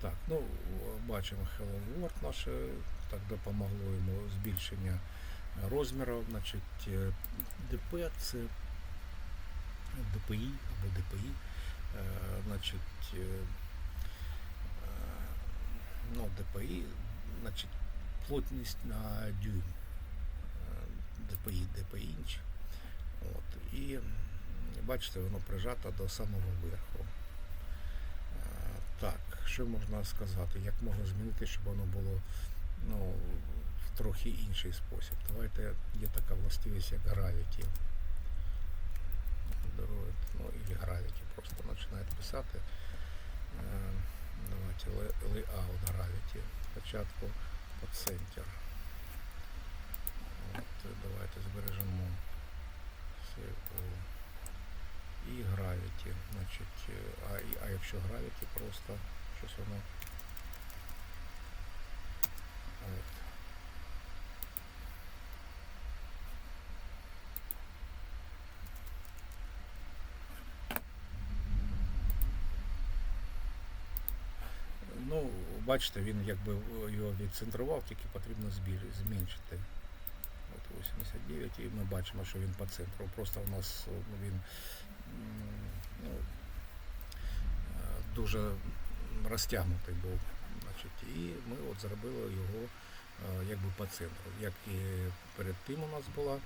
Так, ну бачимо Hello World наше так допомогло йому збільшення розміру. Значить, е, ДП це ДПІ або ДПІ. Е, Значить, е, ну, ДПІ, значить, плотність на дюйм. ДПІ, ДПІ інч. От. І бачите, воно прижато до самого верху. Так, що можна сказати? Як можна змінити, щоб воно було ну, в трохи інший спосіб? Давайте є така властивість, як. Android, ну или Gravity просто починає писати. Е, Давайте layout Gravity. Спочатку по центр. Давайте збережемо Save all. І Gravity. Значить, е, а, а якщо Gravity просто щось воно. От. Ну, бачите, він якби його відцентрував, тільки потрібно збіль- зменшити. От 89, і ми бачимо, що він по центру. Просто у нас ну, він е, дуже розтягнутий був. Значить, і ми от зробили його е, якби по центру. Як і перед тим у нас була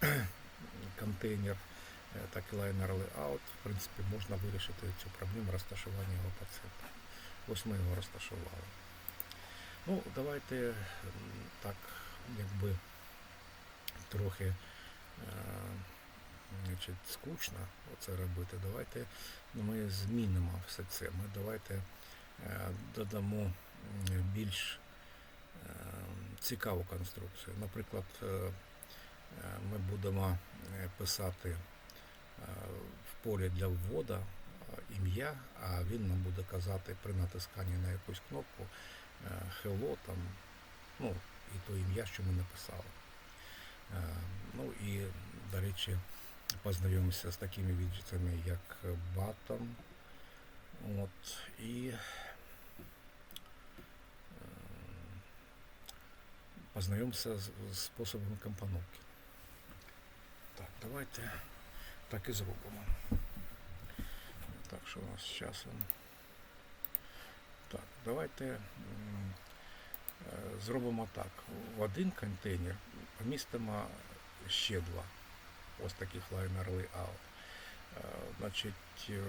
контейнер, е, так і лайнер layout. В принципі, можна вирішити цю проблему розташування його по центру. Ось ми його розташували. Ну, давайте так, якби трохи е, значить, скучно оце робити. Давайте ну, ми змінимо все це. Ми давайте е, додамо більш е, цікаву конструкцію. Наприклад, е, ми будемо писати в полі для вводу е, ім'я, а він нам буде казати при натисканні на якусь кнопку hello там, ну, і то ім'я, що ми написали. Ну і, до речі, познайомимося з такими віджитами, як Button. От, і е, познайомимося з, способом компоновки. Так, давайте так і зробимо. Так, що у нас з часом? Так, давайте е, зробимо так. В один контейнер помістимо ще два. Ось таких лайнер layout. Е, Значить, е,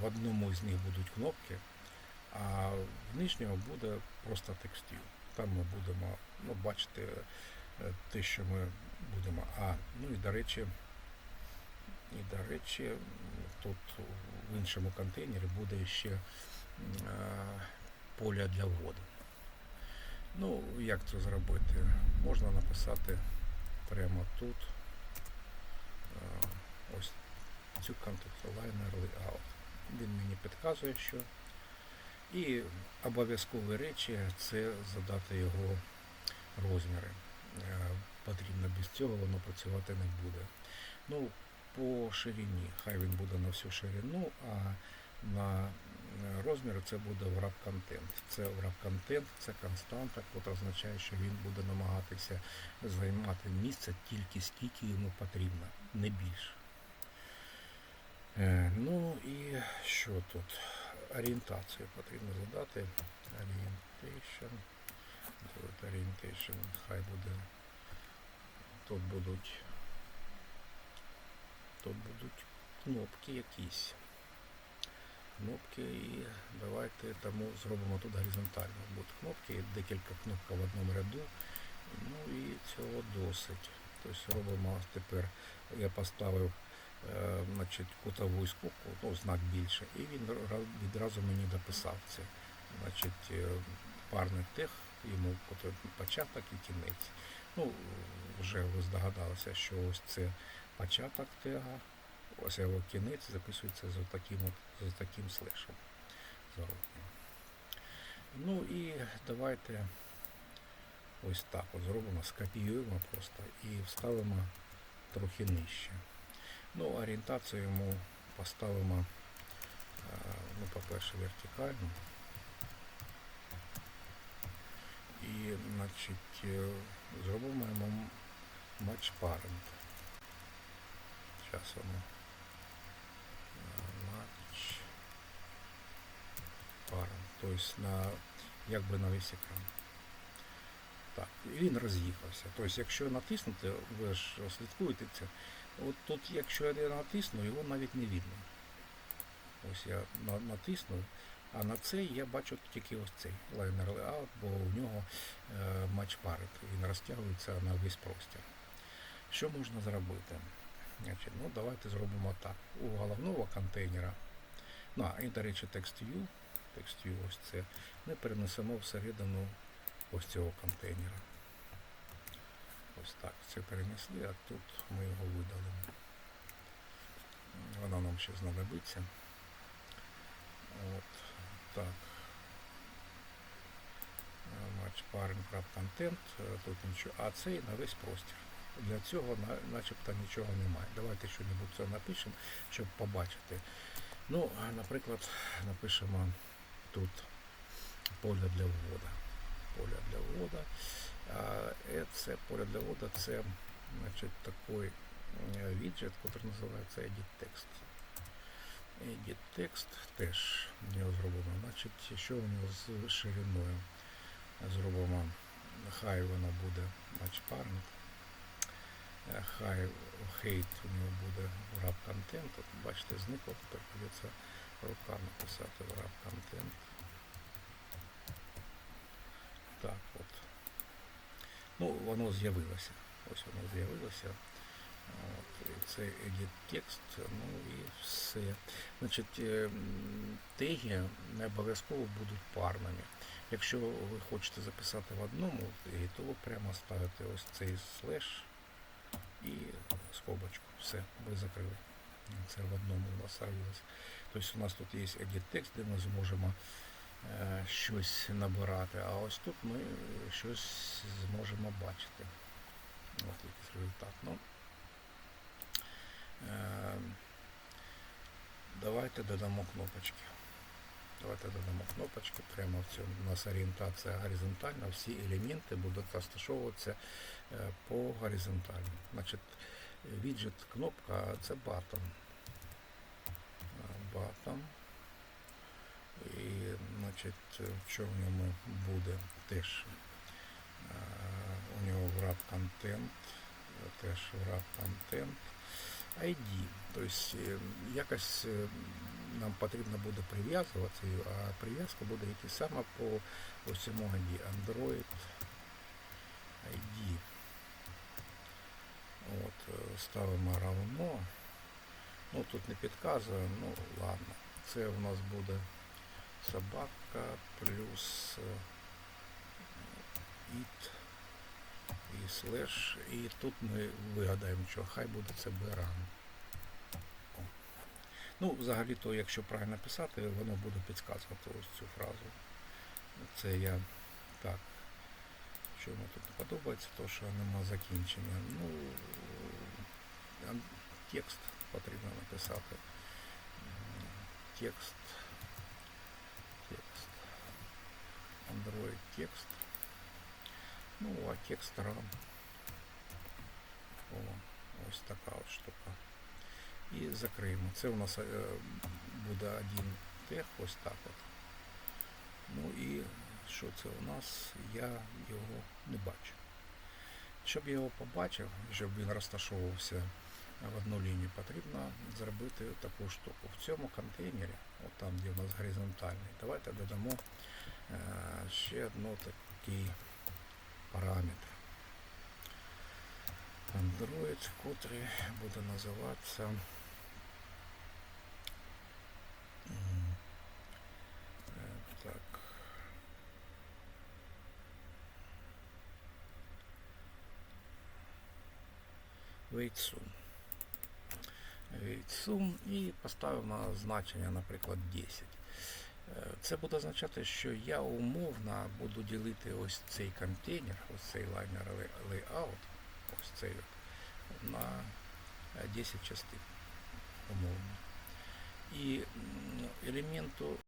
в одному з них будуть кнопки, а в нижньому буде просто текстів. Там ми будемо ну, бачити е, те, що ми будемо. А, ну і до речі, і до речі, тут в іншому контейнері буде ще е, поля для вводу. Ну, як це зробити? Можна написати прямо тут. Е, Ось цю контекст liner layout. Він мені підказує, що. І обов'язкові речі це задати його розміри. Е, Потрібно без цього воно працювати не буде. Ну, по ширині, хай він буде на всю ширину, а на е, розміри це буде content. Це content, це константа, яка означає, що він буде намагатися займати місце тільки скільки йому потрібно, не більше. Е, Ну і що тут? Орієнтацію потрібно задати. Orientation. Orientation, хай буде. Тут будуть. Тут будуть кнопки якісь. Кнопки і давайте тому зробимо тут горизонтально. Будуть кнопки, декілька кнопок в одному ряду. Ну і цього досить. Тобто робимо тепер, я поставив е, значить, кутову скобку, ну, знак більше, і він відразу мені дописав це. Значить, е, парний тег, йому початок і кінець. Ну, вже ви здогадалися, що ось це початок тега, ось його кінець записується з таким, от, з таким слешем. Ну і давайте ось так от зробимо, скопіюємо просто і вставимо трохи нижче. Ну, орієнтацію йому поставимо, е, ну, по по-перше, вертикально. І, значить, е, зробимо йому матч parent. Зараз воно. Е, Матч parent. Тобто на, якби на весь екран. Так, і він роз'їхався. Тобто, якщо натиснути, ви ж слідкуєте це. От тут, якщо я натисну, його навіть не видно. Ось я на- натиснув, а на цей я бачу тільки ось цей лайнер layout, бо у нього е, матч парит. Він розтягується на весь простір. Що можна зробити? Значить, ну, давайте зробимо так. У головного контейнера, ну, і, до речі, TextView, TextView ось це, ми перенесемо всередину ось цього контейнера. Ось так. Це перенесли, а тут ми його видалимо. Вона нам ще знадобиться. От так. Контент. е, Тут нічого. А цей на весь простір. Для цього на- начебто нічого немає. Давайте щось напишемо, щоб побачити. Ну, наприклад, напишемо тут поле для вводу. Поле для вводу. А е, це поле для вводу це значить, такий е, віджит, який називається Edit Text. Edit Text теж в нього зробимо. Значить, що у нього з шириною? Зробимо, хай воно буде parent. Е, Хай хейт у нього буде wrap content. От, бачите, зникло, тепер придеться руками писати wrap content. Так, от. Ну, воно з'явилося. Ось воно з'явилося. Це edit текст, ну і все. Значить, е, теги не обов'язково будуть парними. Якщо ви хочете записати в одному тегі, то ви прямо ставите ось цей слеш і скобочку. Все, ви закрили. Це в одному у нас ставилось. Тобто у нас тут є edit текст, де ми зможемо е, щось набирати, а ось тут ми щось зможемо бачити. Ось якийсь результат. Ну, е, давайте додамо кнопочки. Давайте додамо кнопочки. Прямо в цьому у нас орієнтація горизонтальна. Всі елементи будуть розташовуватися е, по горизонталі. Значить, віджит кнопка це батон. Батон. І, значить, в ньому буде теж. У нього wrap контент, теж wrap контент. ID. Тобто е, якось е, нам потрібно буде прив'язуватися, а прив'язка буде йти саме по ось цьому ID. Android ID. От, е, ставимо равно. Ну тут не підказує, ну ладно. Це у нас буде собака плюс е, it і слеш. І тут ми вигадаємо, що хай буде це беран. Ну, взагалі-то, якщо правильно писати, воно буде підказувати ось цю фразу. Це я так. Що йому тут не подобається, то що нема закінчення. Ну, текст потрібно написати. Текст. Текст. Android текст. Ну, а текст RAM. О, ось така от штука. І закриємо. Це у нас е, буде один тег, ось так от. Ну і що це у нас? Я його не бачу. Щоб я його побачив, щоб він розташовувався в одну лінію, потрібно зробити таку штуку. В цьому контейнері, от там, де у нас горизонтальний, давайте додамо е, ще одну такий параметр. Android, котрий буде називатися м, е, так. Вейтсум. Вейтсум і на значення, наприклад, 10. Е, Це буде означати, що я умовно буду ділити ось цей контейнер, ось цей лайнер layout, ось цей на е, 10 частин умовно. І елементу